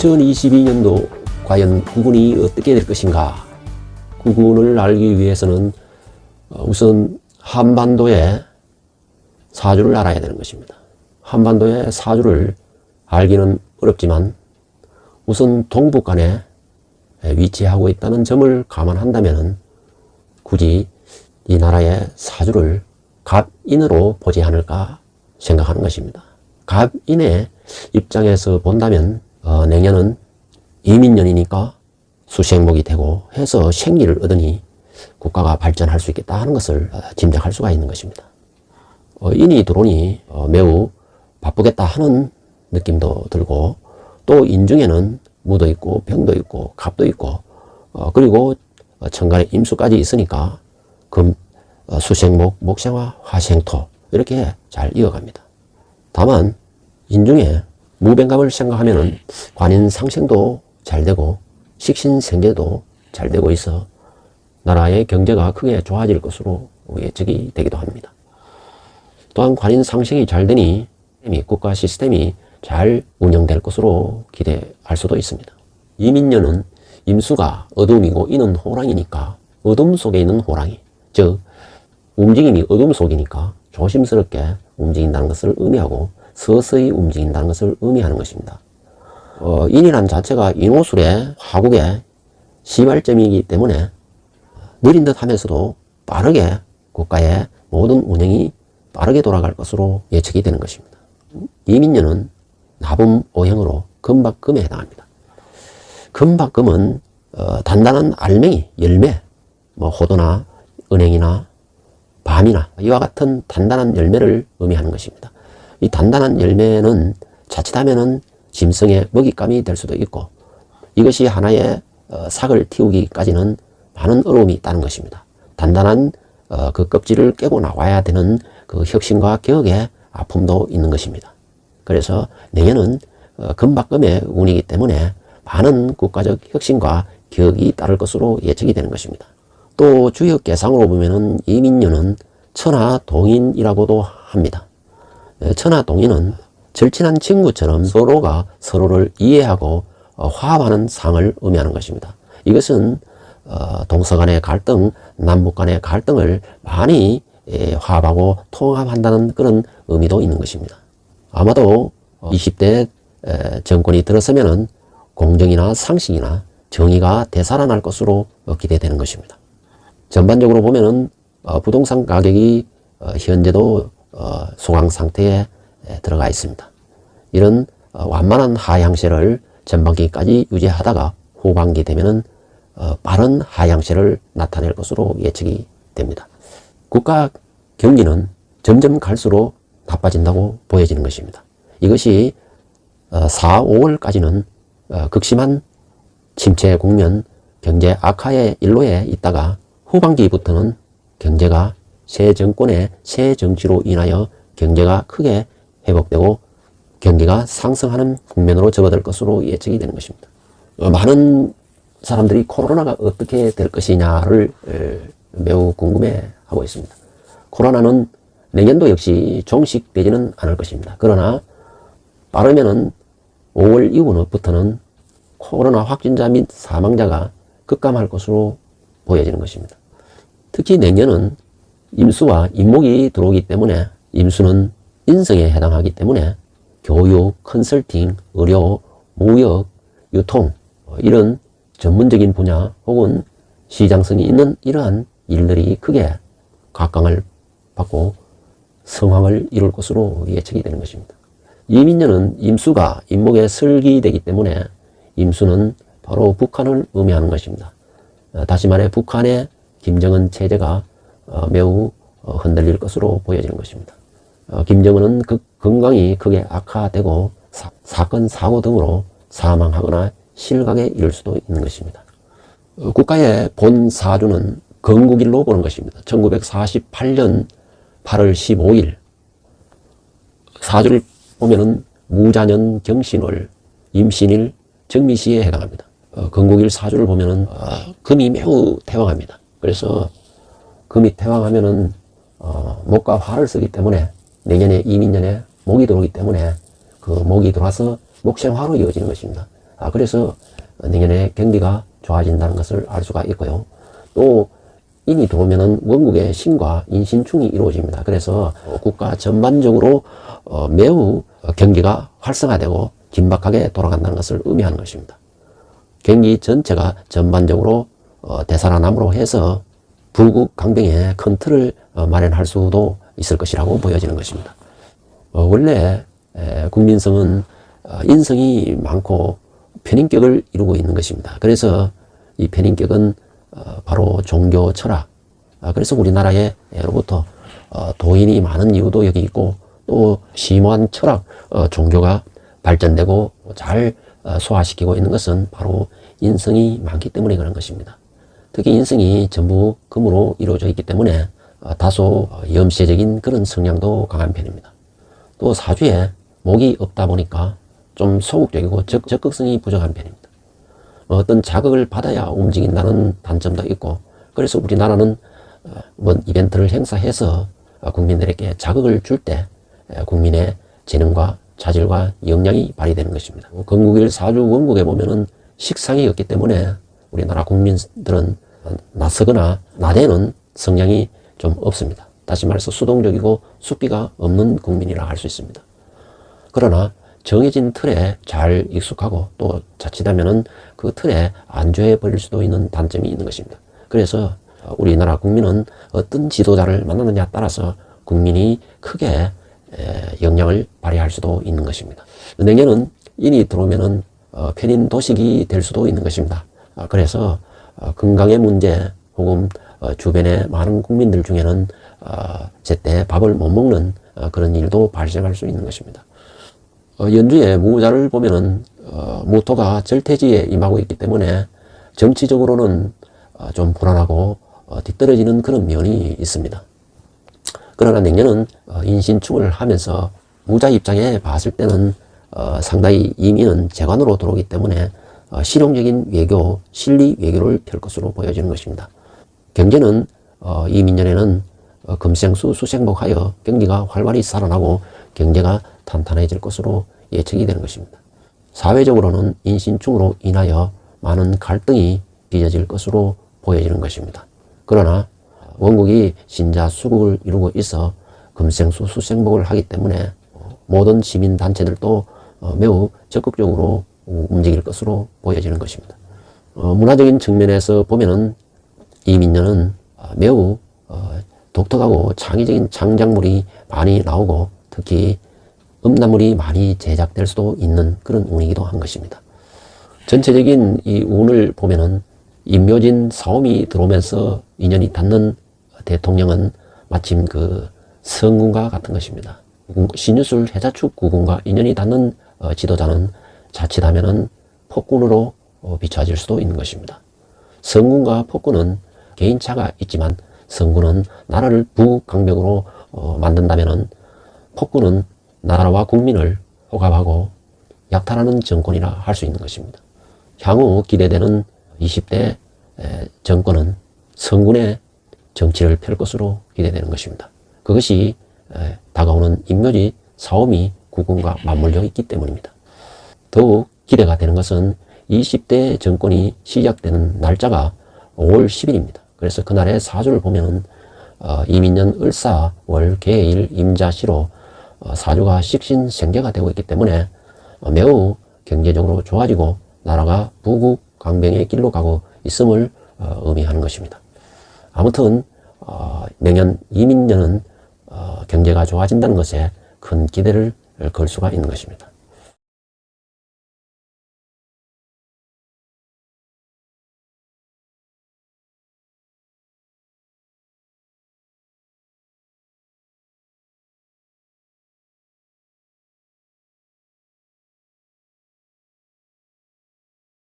2022년도 과연 구군이 어떻게 될 것인가? 구군을 알기 위해서는 어, 우선 한반도의 사주를 알아야 되는 것입니다. 한반도의 사주를 알기는 어렵지만 우선 동북 간에 위치하고 있다는 점을 감안한다면 굳이 이 나라의 사주를 갑인으로 보지 않을까 생각하는 것입니다. 갑인의 입장에서 본다면 어, 내년은 이민년이니까 수생목이 되고 해서 생리를 얻으니 국가가 발전할 수 있겠다 하는 것을 어, 짐작할 수가 있는 것입니다. 어, 인이 들어오니 어, 매우 바쁘겠다 하는 느낌도 들고 또 인중에는 무도 있고 병도 있고 갑도 있고 어, 그리고 어, 천간에 임수까지 있으니까 금, 어, 수생목, 목생화, 화생토 이렇게 잘 이어갑니다. 다만 인중에 무병갑을 생각하면은 관인 상생도 잘 되고 식신생계도 잘 되고 있어 나라의 경제가 크게 좋아질 것으로 예측이 되기도 합니다. 또한 관인 상생이 잘 되니 국가 시스템이 잘 운영될 것으로 기대할 수도 있습니다. 이민년은 임수가 어둠이고 이는 호랑이니까 어둠 속에 있는 호랑이, 즉 움직임이 어둠 속이니까 조심스럽게 움직인다는 것을 의미하고 서서히 움직인다는 것을 의미하는 것입니다. 어, 인이란 자체가 인호술의 화국의 시발점이기 때문에 느린 듯 하면서도 빠르게 국가의 모든 운영이 빠르게 돌아갈 것으로 예측이 되는 것입니다. 이민년은 나분 오행으로 금박금에 해당합니다. 금박금은 어, 단단한 알맹이, 열매, 뭐 호도나 은행이나 밤이나 이와 같은 단단한 열매를 의미하는 것입니다. 이 단단한 열매는 자칫하면은 짐승의 먹잇감이 될 수도 있고 이것이 하나의 어, 삭을 틔우기까지는 많은 어려움이 있다는 것입니다. 단단한 어, 그 껍질을 깨고 나와야 되는 그 혁신과 개혁의 아픔도 있는 것입니다. 그래서 내년은 어, 금박금의 운이기 때문에 많은 국가적 혁신과 개혁이 따를 것으로 예측이 되는 것입니다. 또 주역 계상으로 보면은 이민년은 천하 동인이라고도 합니다. 에, 천하 동인은 절친한 친구처럼 서로가 서로를 이해하고 어, 화합하는 상을 의미하는 것입니다. 이것은 어, 동서 간의 갈등, 남북 간의 갈등을 많이 예, 화합하고 통합한다는 그런 의미도 있는 것입니다. 아마도 20대 정권이 들어서면은 공정이나 상식이나 정의가 되살아날 것으로 기대되는 것입니다. 전반적으로 보면은 어, 부동산 가격이 어, 현재도 어, 소강 상태에 들어가 있습니다. 이런 완만한 하향세를 전반기까지 유지하다가 후반기 되면은 빠른 하향세를 나타낼 것으로 예측이 됩니다. 국가 경기는 점점 갈수록 나빠진다고 보여지는 것입니다. 이것이 4, 5월까지는 극심한 침체 국면, 경제 악화의 일로에 있다가 후반기부터는 경제가 새 정권의 새 정치로 인하여 경제가 크게 회복되고 경기가 상승하는 국면으로 접어들 것으로 예측이 되는 것입니다. 어, 많은 사람들이 코로나가 어떻게 될 것이냐를 매우 궁금해 하고 있습니다. 코로나는 내년도 역시 종식되지는 않을 것입니다. 그러나 빠르면은 5월 이후부터는 코로나 확진자 및 사망자가 급감할 것으로 보여지는 것입니다. 특히 내년은 임수와 임목이 들어오기 때문에 임수는 인성에 해당하기 때문에 교육, 컨설팅, 의료, 무역, 유통 어, 이런 전문적인 분야 혹은 시장성이 있는 이러한 일들이 크게 각광을 받고 성황을 이룰 것으로 예측이 되는 것입니다. 이민년은 임수가 임목에 설기되기 때문에 임수는 바로 북한을 의미하는 것입니다. 어, 다시 말해 북한의 김정은 체제가 어, 매우 어, 흔들릴 것으로 보여지는 것입니다. 김정은은 그 건강이 크게 악화되고 사, 건 사고 등으로 사망하거나 실각에 이를 수도 있는 것입니다. 국가의 본 사주는 건국일로 보는 것입니다. 1948년 8월 15일 사주를 보면은 무자년 경신월 임신일 정미시에 해당합니다. 어, 건국일 사주를 보면은 어, 금이 매우 태왕합니다. 그래서 금이 태왕하면은 어, 목과 화를 쓰기 때문에 내년에 이민년에 목이 들어오기 때문에 그 목이 들어와서 목생화로 이어지는 것입니다. 아, 그래서 내년에 경기가 좋아진다는 것을 알 수가 있고요. 또 인이 들어오면은 원국의 신과 인신충이 이루어집니다. 그래서 어, 국가 전반적으로 어, 매우 경기가 활성화되고 긴박하게 돌아간다는 것을 의미하는 것입니다. 경기 전체가 전반적으로 어, 대살아남으로 해서 불국 강병에 큰 틀을 어, 마련할 수도 있을 것이라고 보여지는 것입니다. 어, 원래 에, 국민성은 어, 인성이 많고 편인격을 이루고 있는 것입니다. 그래서 이 편인격은 어, 바로 종교 철학. 아, 그래서 우리나라에 예로부터 어, 도인이 많은 이유도 여기 있고 또 심오한 철학, 어, 종교가 발전되고 잘 어, 소화시키고 있는 것은 바로 인성이 많기 때문에 그런 것입니다. 특히 인성이 전부 금으로 이루어져 있기 때문에 어, 다소 어, 염세적인 그런 성향도 강한 편입니다. 또 사주에 목이 없다 보니까 좀 소극적이고 적, 적극성이 부족한 편입니다. 어떤 자극을 받아야 움직인다는 단점도 있고 그래서 우리나라는 어, 뭐 이벤트를 행사해서 어, 국민들에게 자극을 줄 때 국민의 재능과 자질과 역량이 발휘되는 것입니다. 건국일 사주 원국에 보면은 식상이 없기 때문에 우리나라 국민들은 나서거나 나대는 성향이 좀 없습니다. 다시 말해서 수동적이고 숫기가 없는 국민이라 할 수 있습니다. 그러나 정해진 틀에 잘 익숙하고 또 자칫하면은 그 틀에 안주해 버릴 수도 있는 단점이 있는 것입니다. 그래서 우리나라 국민은 어떤 지도자를 만나느냐에 따라서 국민이 크게 영향을 발휘할 수도 있는 것입니다. 내년은 인이 들어오면은 어, 편인 도식이 될 수도 있는 것입니다. 아, 그래서 어, 건강의 문제 혹은 어, 주변의 많은 국민들 중에는 제때 밥을 못 먹는 그런 일도 발생할 수 있는 것입니다. 연주의 무자를 보면은 무토가 절퇴지에 임하고 있기 때문에 정치적으로는 좀 불안하고 뒤떨어지는 그런 면이 있습니다. 그러나 내년은 인신충을 하면서 무자 입장에 봤을 때는 상당히 이민은 재관으로 들어오기 때문에 실용적인 외교, 실리 외교를 펼 것으로 보여지는 것입니다. 경제는 이 민년에는 금생수 수생복하여 경기가 활발히 살아나고 경제가 탄탄해질 것으로 예측이 되는 것입니다. 사회적으로는 인신충으로 인하여 많은 갈등이 빚어질 것으로 보여지는 것입니다. 그러나 원국이 신자 수국을 이루고 있어 금생수 수생복을 하기 때문에 모든 시민 단체들도 매우 적극적으로 움직일 것으로 보여지는 것입니다. 어, 문화적인 측면에서 보면은 이 민년은 매우 어, 독특하고 창의적인 창작물이 많이 나오고 특히 음란물이 많이 제작될 수도 있는 그런 운이기도 한 것입니다. 전체적인 이 운을 보면은 임묘진 사움이 들어오면서 인연이 닿는 대통령은 마침 그 성군과 같은 것입니다. 신유술 해자축 구군과 인연이 닿는 어, 지도자는 자칫하면은 폭군으로 어, 비춰질 수도 있는 것입니다. 성군과 폭군은 개인차가 있지만 성군은 나라를 부강병으로 어, 만든다면은 폭군은 나라와 국민을 호갑하고 약탈하는 정권이라 할 수 있는 것입니다. 향후 기대되는 20대 정권은 성군의 정치를 펼 것으로 기대되는 것입니다. 그것이 다가오는 임묘지 사오미 국군과 맞물려 있기 때문입니다. 더욱 기대가 되는 것은 20대 정권이 시작되는 날짜가 5월 10일입니다. 그래서 그날의 사주를 보면은 어, 이민년 을사 월 개일 임자시로 어, 사주가 식신생계가 되고 있기 때문에 어, 매우 경제적으로 좋아지고 나라가 부국 강병의 길로 가고 있음을 어, 의미하는 것입니다. 아무튼 어, 내년 이민년은 어, 경제가 좋아진다는 것에 큰 기대를 걸 수가 있는 것입니다.